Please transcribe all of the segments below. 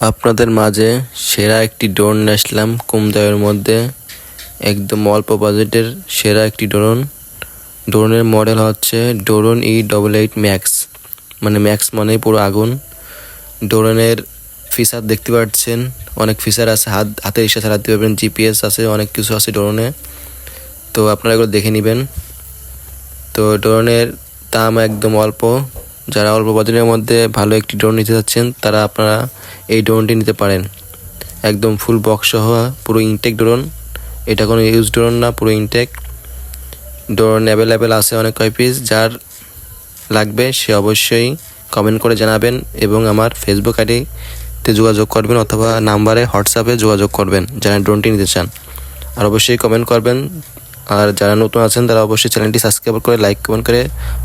আপনাদের মাঝে সেরা একটি ড্রোন আসলাম কম দামের মধ্যে। একদম অল্প বাজেটের সেরা একটি ড্রোন। ড্রোনের মডেল হচ্ছে drone E double eight max. মানে ম্যাক্স মানে পুরো আগুন। ড্রোনের ফিচার দেখতে পাচ্ছেন। অনেক ফিচার আছে, হাত হাতে ইসা চালাতে পারবেন জিপিএস আছে, অনেক কিছু আছে ড্রোনে। তো আপনারা এগুলো দেখে নেবেন। তো ড্রোনের দাম একদম অল্প। যারা অল্প বাজেটের মধ্যে ভালো একটি ড্রোন নিতে চাচ্ছেন তারা আপনারা এই ড্রোনটি নিতে পারেন। একদম ফুল বক্স সহ, পুরো ইনটেক ড্রোন। এটা কোনো ইউজ ড্রোন না, পুরো ইনটেক ড্রোন অ্যাভেলেবেল আছে অনেক কয় পিস যার লাগবে সে অবশ্যই কমেন্ট করে জানাবেন এবং আমার ফেসবুক আইডিতে যোগাযোগ করবেন অথবা নাম্বারে হোয়াটসঅ্যাপে যোগাযোগ করবেন যারা ড্রোনটি নিতে চান। আর অবশ্যই কমেন্ট করবেন। আর যারা নতুন আছেন, তারা অবশ্যই চ্যানেলটি সাবস্ক্রাইব করে লাইক কমেন্ট করে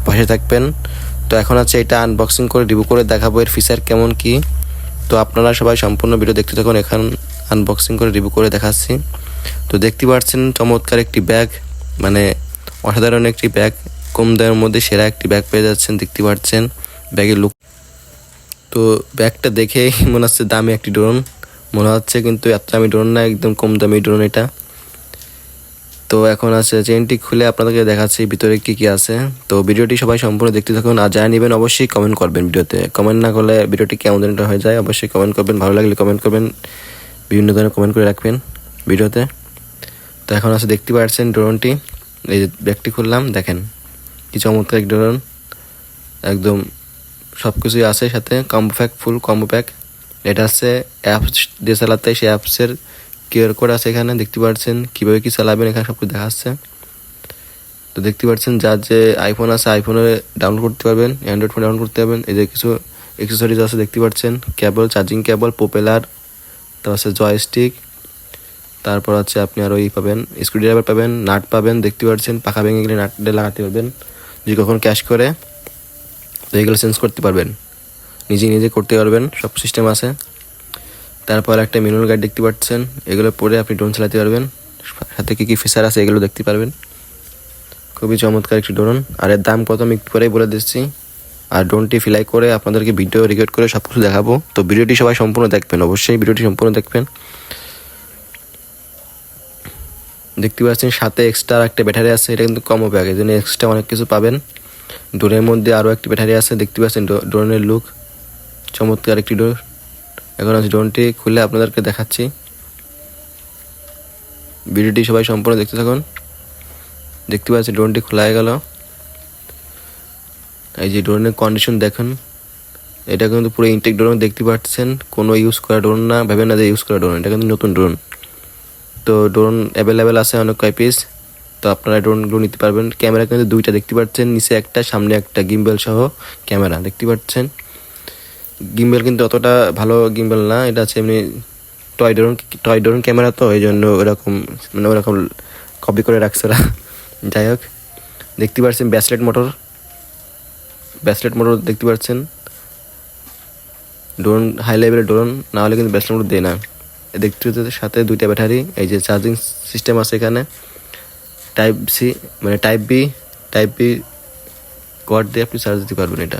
পাশে থাকবেন। তো এখন আছে এটা আনবক্সিং করে রিভিউ করে দেখাবো এর ফিচার কেমন কি। তো আপনারা সবাই সম্পূর্ণ ভিডিও দেখতে থাকুন, এখন আনবক্সিং করে রিভিউ করে দেখাচ্ছি। তো দেখতে পাচ্ছেন, চমৎকার একটি ব্যাগ মানে অসাধারণ একটি ব্যাগ কম দামের মধ্যে সেরা একটি ব্যাগ পেয়ে যাচ্ছেন, দেখতে পাচ্ছেন ব্যাগের লুক তো ব্যাগটা দেখেই মনে হচ্ছে দামি একটি ড্রোন মনে হচ্ছে কিন্তু এত দামি ড্রোন না, একদম কম দামি ড্রোন এটা। তো এখন আছে চেনটি খুলে আপনাদেরকে দেখাচ্ছি ভিতরে কি কি আছে। তো ভিডিওটি সবাই সম্পূর্ণ দেখতে থাকুন আর যা নেবেন অবশ্যই কমেন্ট করবেন ভিডিওতে। কমেন্ট না করলে ভিডিওটি কেমন একটা হয়ে যায়, অবশ্যই কমেন্ট করবেন, ভালো লাগলে কমেন্ট করবেন, বিভিন্ন ধরনের কমেন্ট করে রাখবেন ভিডিওতে। তো এখন আছে দেখতে পাচ্ছেন ড্রোনটি এই যে ব্যাগটি খুললাম, দেখেন কি চমৎকার এক ড্রোন একদম সব কিছুই আছে সাথে combo pack full combo pack এটা আছে অ্যাপস দিয়ে চালাতে, সেই অ্যাপসের কিউআর কোড আছে এখানে, দেখতে পাচ্ছেন কীভাবে কী চালাবেন, এখানে সব কিছু দেখাচ্ছে তো দেখতে পাচ্ছেন যার যে আইফোন আছে আইফোনে ডাউনলোড করতে পারবেন অ্যান্ড্রয়েড ফোনে ডাউনলোড করতে পারবেন। এই যে কিছু এক্সেসরিজ আছে, দেখতে পাচ্ছেন কেবল চার্জিং কেবল পপুলার তারপর আছে জয়স্টিক তারপর হচ্ছে আপনি আরও ই পাবেন স্ক্রুড্রাইভার পাবেন নাট পাবেন, দেখতে পাচ্ছেন পাখা ভেঙে গেলে নাট লাগাতে পারবেন। যদি কখন ক্যাশ করে, তো এগুলো চেঞ্জ করতে পারবেন। নিজে নিজে করতে পারবেন, সব সিস্টেম আছে। তারপর একটা মেনুয়াল গাইড দেখতে পাচ্ছেন। এগুলো পরে আপনি ড্রোন চালাতে পারবেন। সাথে কী কী ফিচার আছে এগুলো দেখতে পারবেন। খুবই চমৎকার একটি ড্রোন আর এর দাম কত আমি একটু পরেই বলে দিচ্ছি। আর ড্রোনটি ফিলাই করে আপনাদেরকে ভিডিও রেকর্ড করে সব কিছু দেখাবো। তো ভিডিওটি সবাই সম্পূর্ণ দেখবেন। অবশ্যই ভিডিওটি সম্পূর্ণ দেখবেন। দেখতে পাচ্ছেন সাথে এক্সট্রা একটা ব্যাটারি আছে। এটা কিন্তু কমও ব্যাগ এই জন্য এক্সট্রা অনেক কিছু পাবেন। ড্রোনের মধ্যে আরও একটি ব্যাটারি আছে। দেখতে পাচ্ছেন ড্রো- ড্রোনের লুক চমৎকার একটি ডোর এখন আছে ড্রোনটি খুলে আপনাদেরকে দেখাচ্ছি। ভিডিওটি সবাই সম্পূর্ণ দেখতে থাকুন। দেখতে পাচ্ছি ড্রোনটি খোলা হয়ে গেল। এই যে ড্রোনের কন্ডিশন দেখুন। এটা কিন্তু পুরো ইনটেক ড্রোন, দেখতে পাচ্ছেন। কোনো ইউজ করা ড্রোন না ভেবেন না যে ইউজ করা ড্রোন। এটা কিন্তু নতুন ড্রোন। তো ড্রোন অ্যাভেলেবেল আছে অনেক কয় পিস তো আপনারা ড্রোনগুলো নিতে পারবেন। ক্যামেরা কিন্তু দুইটা দেখতে পাচ্ছেন, নিচে একটা, সামনে একটা গিম্বেল সহ ক্যামেরা। দেখতে পাচ্ছেন? গিম্বেল কিন্তু অতটা ভালো গিম্বেল না। এটা হচ্ছে এমনি toy drone toy drone camera তো এই জন্য ওরকম মানে ওরকম কপি করে রাখছে ওরা। যাই হোক, দেখতে পাচ্ছেন ব্যাসলেট মোটর। ব্যাসলেট মোটর দেখতে পাচ্ছেন ড্রোন হাই লেভেলের ড্রোন না হলে কিন্তু ব্যাসলেট মোটর দেয় না। পাচ্ছেন সাথে দুইটা ব্যাটারি এই যে চার্জিং সিস্টেম আছে এখানে। টাইপ সি মানে type B type B cord দিয়ে আপনি চার্জ দিতে পারবেন এটা।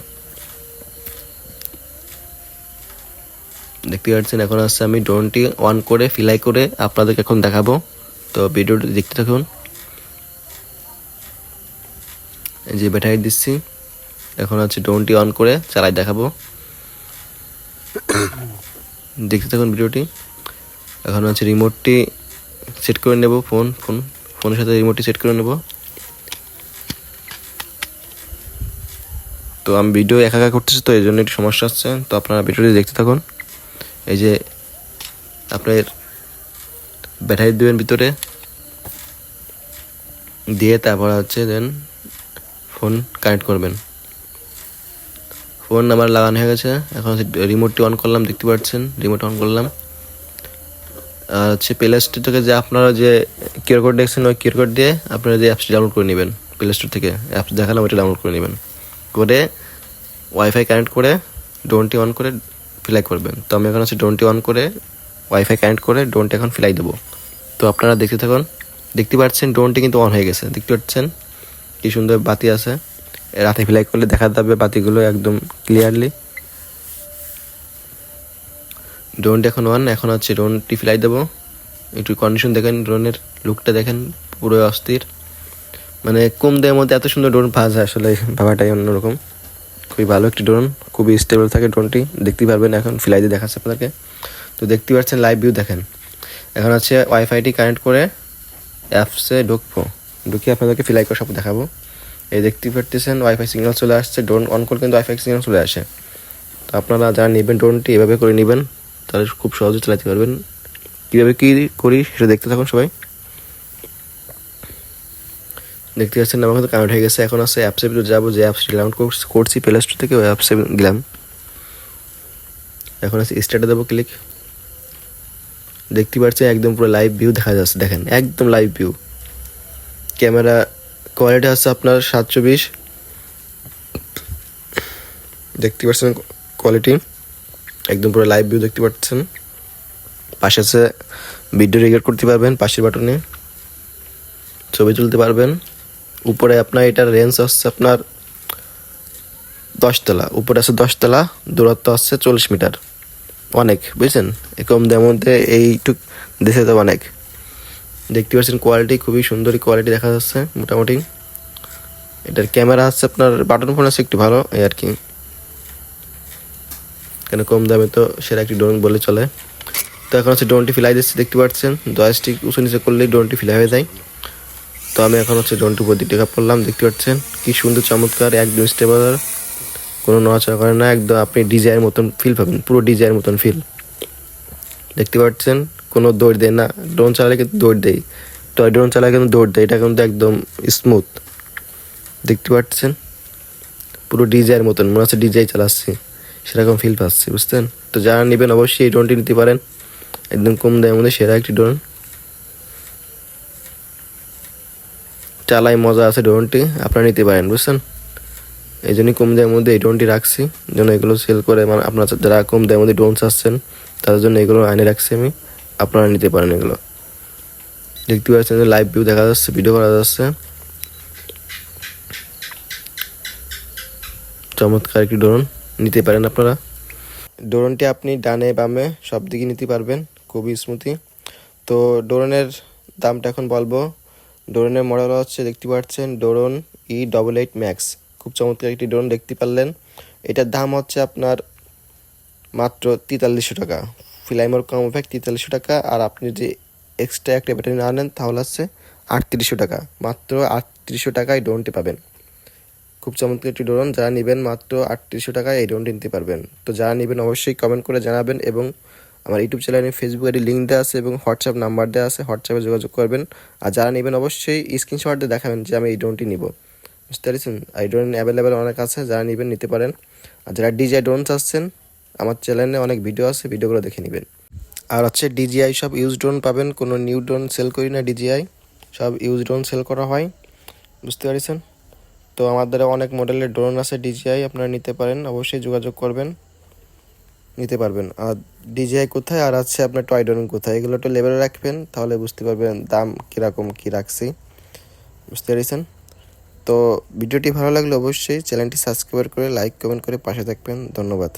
দেখতে পাচ্ছেন, এখন আসছে আমি ড্রোনটি অন করে ফিলাই করে আপনাদেরকে এখন দেখাবো। তো ভিডিওটি দেখতে থাকুন। যে ব্যাটারি দিচ্ছি, এখন হচ্ছে ড্রোনটি অন করে চালাই দেখাবো। দেখতে থাকুন ভিডিওটি এখন হচ্ছে রিমোটটি সেট করে নেব ফোন ফোন ফোনের সাথে রিমোটটি সেট করে নেব। তো আমি ভিডিও একা একা করতেছি, তো এই জন্য একটু সমস্যা হচ্ছে। তো আপনারা ভিডিওটি দেখতে থাকুন। এই যে আপনার ব্যাটারি দেবেন ভিতরে দিয়ে তারপর হচ্ছে দেন ফোন কানেক্ট করবেন। ফোন আমার লাগানো হয়ে গেছে। এখন রিমোটটি অন করলাম, দেখতে পাচ্ছেন? রিমোট অন করলাম। আর হচ্ছে প্লে স্টোর থেকে যে আপনারা যে কিউআর কোড দেখছেন, ওই কিউআর কোড দিয়ে আপনারা যে অ্যাপসটি ডাউনলোড করে নেবেন প্লে স্টোর থেকে। অ্যাপস দেখালাম, ওইটা ডাউনলোড করে নেবেন। করে ওয়াইফাই কানেক্ট করে ড্রোনটি অন করে ফ্লাই করবেন। তো আমি এখন হচ্ছে ড্রোনটি অন করে ওয়াইফাই কানেক্ট করে ড্রোনটি এখন ফ্লাই দেবো। তো আপনারা দেখতে থাকুন, দেখতে পাচ্ছেন ড্রোনটি কিন্তু অন হয়ে গেছে। দেখতে পাচ্ছেন কি সুন্দর বাতি আছে। রাতে ফ্লাই করলে দেখা যাবে বাতিগুলো একদম ক্লিয়ারলি ড্রোনটা এখন অন এখন হচ্ছে ড্রোনটি ফ্লাই দেবো। একটু কন্ডিশন দেখেন ড্রোনের লুকটা দেখেন পুরো অস্থির। মানে কম দেওয়ার মধ্যে এত সুন্দর ড্রোন পাওয়া যায় আসলে ভাবাটাই অন্যরকম। খুবই ভালো একটি ড্রোন খুবই স্টেবল থাকে ড্রোনটি দেখতেই পারবেন এখন ফ্লাই দিয়ে দেখাচ্ছে আপনাদেরকে। তো দেখতে পাচ্ছেন লাইভ ভিউ দেখেন। এখন হচ্ছে ওয়াইফাইটি কানেক্ট করে অ্যাপসে ঢুকবো। ঢুকে আপনাদেরকে ফ্লাই করে সব দেখাবো। এই দেখতে পারতেছেন ওয়াইফাই সিগন্যাল চলে আসছে। ড্রোন অন করলে কিন্তু ওয়াইফাই সিগন্যাল চলে আসে। তো আপনারা যারা নেবেন ড্রোনটি এভাবে করে নেবেন, তাহলে খুব সহজে চালাতে পারবেন। কীভাবে কী করি, সেটা দেখতে থাকুন সবাই। দেখতে পাচ্ছেন আমার কিন্তু কানেক্ট হয়ে গেছে। এখন আছে অ্যাপসে ভিতরে যাব, যে অ্যাপস ডাউনলোড করছি প্লে স্টোর থেকে ওই অ্যাপসে গেলাম। এখন আছে স্টার্টে দেবো ক্লিক দেখতে পাচ্ছেন একদম পুরো লাইভ ভিউ দেখা যাচ্ছে, দেখেন, একদম লাইভ ভিউ ক্যামেরা কোয়ালিটি আছে আপনার সাতশো বিশ দেখতে পাচ্ছেন কোয়ালিটি একদম পুরো লাইভ ভিউ দেখতে পাচ্ছেন। পাশে আছে ভিডিও রেকর্ড করতে পারবেন, পাশের বাটনে ছবি তুলতে পারবেন। উপরে আপনার এটার রেঞ্জ হচ্ছে আপনার দশতলা। উপরে আছে দশতলা, দূরত্ব হচ্ছে চল্লিশ মিটার। অনেক, বুঝছেন? এই কম দামের মধ্যে এইটুক দেশে তো অনেক। দেখতে পাচ্ছেন কোয়ালিটি খুবই সুন্দর কোয়ালিটি দেখা যাচ্ছে মোটামুটি। এটার ক্যামেরা হচ্ছে আপনার বাটন ফোন আছে একটু ভালো, এই আর কি। কেন কম দামে তো সেরা একটি ড্রোন বলে চলে। তো এখন হচ্ছে ড্রোনটি ফিলাই দিচ্ছে, দেখতে পাচ্ছেন? জয়স্টিক উঁচু নিচে করলেই ড্রোনটি ফিলাই হয়ে যায়। তো আমি এখন হচ্ছে ড্রোনটি উপর দিকে করলাম, দেখতে পাচ্ছেন? কি সুন্দর, চমৎকার, একদম স্টেবল কোনো নড়াচড়া করে না, একদম আপনি ডিজাইনের মতন ফিল পাবেন, পুরো ডিজাইনের মতন ফিল দেখতে পাচ্ছেন? কোনো দৌড় দেয় না ড্রোন চালালে কিন্তু দৌড় দেয়। টয় ড্রোন চালালে কিন্তু দৌড় দেয়, এটা কিন্তু একদম স্মুথ দেখতে পাচ্ছেন? পুরো ডিজাইনের মতন, মনে হচ্ছে ডিজাই চালাচ্ছি, সেরকম ফিল পাচ্ছি বুঝতেন তো যারা নেবেন অবশ্যই এই ড্রোনটি নিতে পারেন। একদম কম দামের মধ্যে সেরা একটি ড্রোন চালাই মজা আছে ড্রোনটি, আপনারা নিতে পারেন, বুঝছেন? এই জন্যই কম দামের মধ্যে এই ড্রোনটি রাখছি, যেন এগুলো সেল করে মানে আপনারা যারা কম দামের মধ্যে ড্রোন চাচ্ছেন, তাদের জন্য এগুলো আইনে রাখছি আমি, আপনারা নিতে পারেন এগুলো। দেখতে পাচ্ছেন যে লাইভ ভিউ দেখা যাচ্ছে ভিডিও করা যাচ্ছে। চমৎকার একটি ড্রোন, নিতে পারেন আপনারা। ড্রোনটি আপনি ডানে বামে সব দিকে নিতে পারবেন, খুবই স্মুথি তো ড্রোনের দামটা এখন বলব ড্রোনের মডেল হচ্ছে, দেখতে পাচ্ছেন, drone E double eight max খুব চমৎকার একটি ড্রোন দেখতে পারলেন। এটার দাম হচ্ছে আপনার মাত্র তেতাল্লিশশো টাকা। ফিলাইমোর কম এফেক্ট তেতাল্লিশশো টাকা। আর আপনি যে এক্সট্রা একটা ব্যাটারি না আনেন তাহলে হচ্ছে আটত্রিশশো টাকা। মাত্র আটত্রিশশো টাকায় ড্রোনটি পাবেন। খুব চমৎকার একটি ড্রোন। যারা নেবেন মাত্র আটত্রিশশো টাকায় এই ড্রোনটি নিতে পারবেন। তো যারা নেবেন, অবশ্যই কমেন্ট করে জানাবেন এবং আমার ইউটিউব চ্যানেলে ফেসবুক আইডি লিঙ্ক দেওয়া আছে এবং হোয়াটসঅ্যাপ নাম্বার দেওয়া আছে। হোয়াটসঅ্যাপে যোগাযোগ করবেন। আর যারা নেবেন অবশ্যই স্ক্রিনশট দিয়ে দেখাবেন যে আমি এই ড্রোনটি নিব। বুঝতে পারছেন? এই ড্রোন অ্যাভেলেবেল অনেক আছে, যারা নেবেন নিতে পারেন। আর যারা ডিজাই ড্রোন চাচ্ছেন আমার চ্যানেলে অনেক ভিডিও আছে ভিডিওগুলো দেখে নেবেন। আর হচ্ছে ডিজিআই সব ইউজ ড্রোন পাবেন, কোনো নিউ ড্রোন সেল করি না ডিজিআই সব ইউজ ড্রোন সেল করা হয়। বুঝতে পারছেন? তো আমাদের অনেক মডেলের ড্রোন আছে ডিজিআই আপনারা নিতে পারেন। অবশ্যই যোগাযোগ করবেন। নিতে পারবেন। আর ডিজিআই কোথায়? আর আছে আপনার টয় ড্রোন কোথায়? এগুলো একটু লেবেলে রাখবেন, তাহলে বুঝতে পারবেন দাম কীরকম, কী রাখছি। বুঝতে পেরেছেন? তো ভিডিওটি ভালো লাগলে অবশ্যই চ্যানেলটি সাবস্ক্রাইব করে লাইক কমেন্ট করে পাশে থাকবেন। ধন্যবাদ।